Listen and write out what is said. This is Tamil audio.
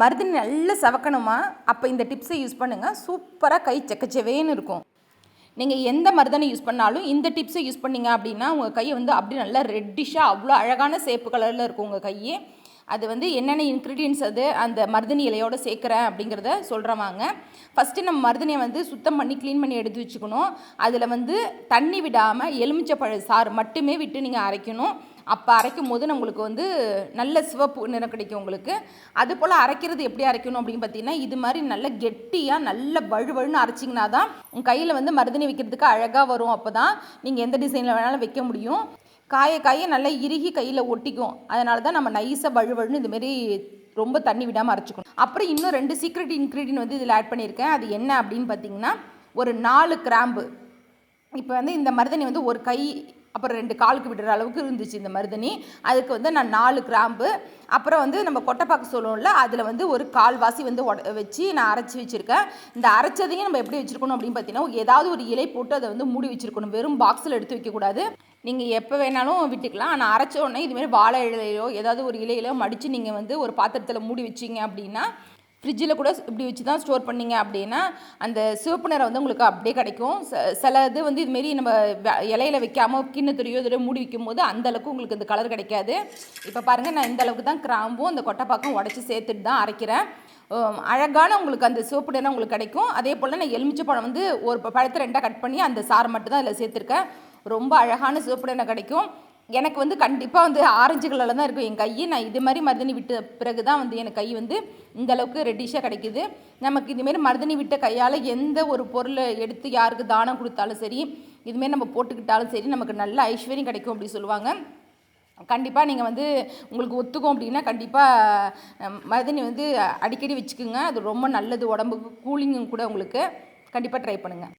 மருதாணி நல்லா சவக்கணுமா? அப்போ இந்த டிப்ஸை யூஸ் பண்ணுங்கள் சூப்பராக கை செக்கச்சவேன்னு இருக்கும். நீங்கள் எந்த மருதாணி யூஸ் பண்ணாலும் இந்த டிப்ஸை யூஸ் பண்ணீங்க அப்படின்னா உங்கள் கையை வந்து அப்படியே நல்லா ரெட்டிஷாக அவ்வளோ அழகான சேப்பு கலரில் இருக்கும் உங்கள் கையே. அது வந்து என்னென்ன இன்க்ரீடியன்ஸ் அது அந்த மருதணி இலையோடு சேர்க்குறேன் அப்படிங்கிறத சொல்கிறவாங்க ஃபஸ்ட்டு நம்ம மருதணியை வந்து சுத்தம் பண்ணி க்ளீன் பண்ணி எடுத்து வச்சுக்கணும். அதில் வந்து தண்ணி விடாமல் எலுமிச்சை பழ சாறு மட்டுமே விட்டு நீங்கள் அரைக்கணும். அப்போ அரைக்கும் போது நம்மளுக்கு வந்து நல்ல சிவப்பு நிறம் கிடைக்கும் உங்களுக்கு. அது போல் அரைக்கிறது எப்படி அரைக்கணும் அப்படின்னு பார்த்தீங்கன்னா இது மாதிரி நல்ல கெட்டியாக நல்ல வழுவழுன்னு அரைச்சிங்கன்னா தான் உங்கள் கையில் வந்து மருதாணி வைக்கிறதுக்கு அழகாக வரும். அப்போ தான் நீங்கள் எந்த டிசைனில் வேணாலும் வைக்க முடியும். காய காய நல்லா இறுகி கையில் ஒட்டிக்கும். அதனால தான் நம்ம நைஸாக வழுவழுன்னு இதுமாரி ரொம்ப தண்ணி விடாமல் அரைச்சிக்கணும். அப்புறம் இன்னும் ரெண்டு சீக்ரெட் இன்க்ரீடியன்ட் வந்து இதில் ஆட் பண்ணியிருக்கேன். அது என்ன அப்படின்னு பார்த்தீங்கன்னா ஒரு நாலு கிராம்பு. இப்போ வந்து இந்த மருதாணி வந்து ஒரு கை அப்புறம் ரெண்டு காலுக்கு விடுற அளவுக்கு இருந்துச்சு இந்த மருதணி அதுக்கு வந்து நான் நாலு கிராம்பு. அப்புறம் வந்து நம்ம கொட்டைப்பாக்கு சொல்லுவோம்ல அதில் வந்து ஒரு கால்வாசி வந்து உட வச்சு நான் அரைச்சி வச்சுருக்கேன். இந்த அரைச்சதையும் நம்ம எப்படி வச்சுருக்கணும் அப்படின்னு பார்த்தீங்கன்னா ஏதாவது ஒரு இலை போட்டு அதை வந்து மூடி வச்சுருக்கணும். வெறும் பாக்ஸில் எடுத்து வைக்கக்கூடாது நீங்கள் எப்போ வேணாலும் விட்டுக்கலாம். ஆனால் அரைச்ச உடனே இதுமாரி வாழை இலையோ ஏதாவது ஒரு இலையிலோ மடித்து நீங்கள் வந்து ஒரு பாத்திரத்தில் மூடி வச்சிங்க அப்படின்னா ஃப்ரிட்ஜில் கூட இப்படி வச்சு தான் ஸ்டோர் பண்ணீங்க அப்படின்னா அந்த சிவப்பு நிறம் வந்து உங்களுக்கு அப்படியே கிடைக்கும். ச சில இது வந்து இதுமாரி நம்ம வ- இலையில வைக்காமல் கிண்ணத்துறையோ இதில் மூடி வைக்கும் போது அந்த அளவுக்கு உங்களுக்கு இந்த கலர் கிடைக்காது. இப்போ பாருங்கள் நான் இந்த அளவுக்கு தான் கிராம்பும் அந்த கொட்டைப்பாக்கம் உடச்சி சேர்த்துட்டு தான் அரைக்கிறேன். அழகான உங்களுக்கு அந்த சிவப்பு நிறம் உங்களுக்கு கிடைக்கும். அதே போல் நான் எலுமிச்சை பழம் வந்து ஒரு பழத்தை ரெண்டாக கட் பண்ணி அந்த சாறு மட்டும் தான் அதில் சேர்த்துருக்கேன். ரொம்ப அழகான சிவப்பு நிறம் கிடைக்கும். எனக்கு வந்து கண்டிப்பாக வந்து ஆரஞ்சு கலரில் தான் இருக்கும். என் கையை நான் இது மாதிரி மருதணி விட்ட பிறகு தான் வந்து எனக்கு கை வந்து இந்த அளவுக்கு ரெட்டிஷாக கிடைக்குது. நமக்கு இதுமாரி மருதணி விட்ட கையால் எந்த ஒரு பொருளை எடுத்து யாருக்கு தானம் கொடுத்தாலும் சரி இதுமாரி நம்ம போட்டுக்கிட்டாலும் சரி நமக்கு நல்ல ஐஸ்வர்யம் கிடைக்கும் அப்படி சொல்லுவாங்க. கண்டிப்பாக நீங்கள் வந்து உங்களுக்கு ஒத்துக்கும் அப்படின்னா கண்டிப்பாக மருதணி வந்து அடிக்கடி வச்சுக்கோங்க. அது ரொம்ப நல்லது உடம்புக்கு கூலிங்கும் கூட உங்களுக்கு. கண்டிப்பாக ட்ரை பண்ணுங்கள்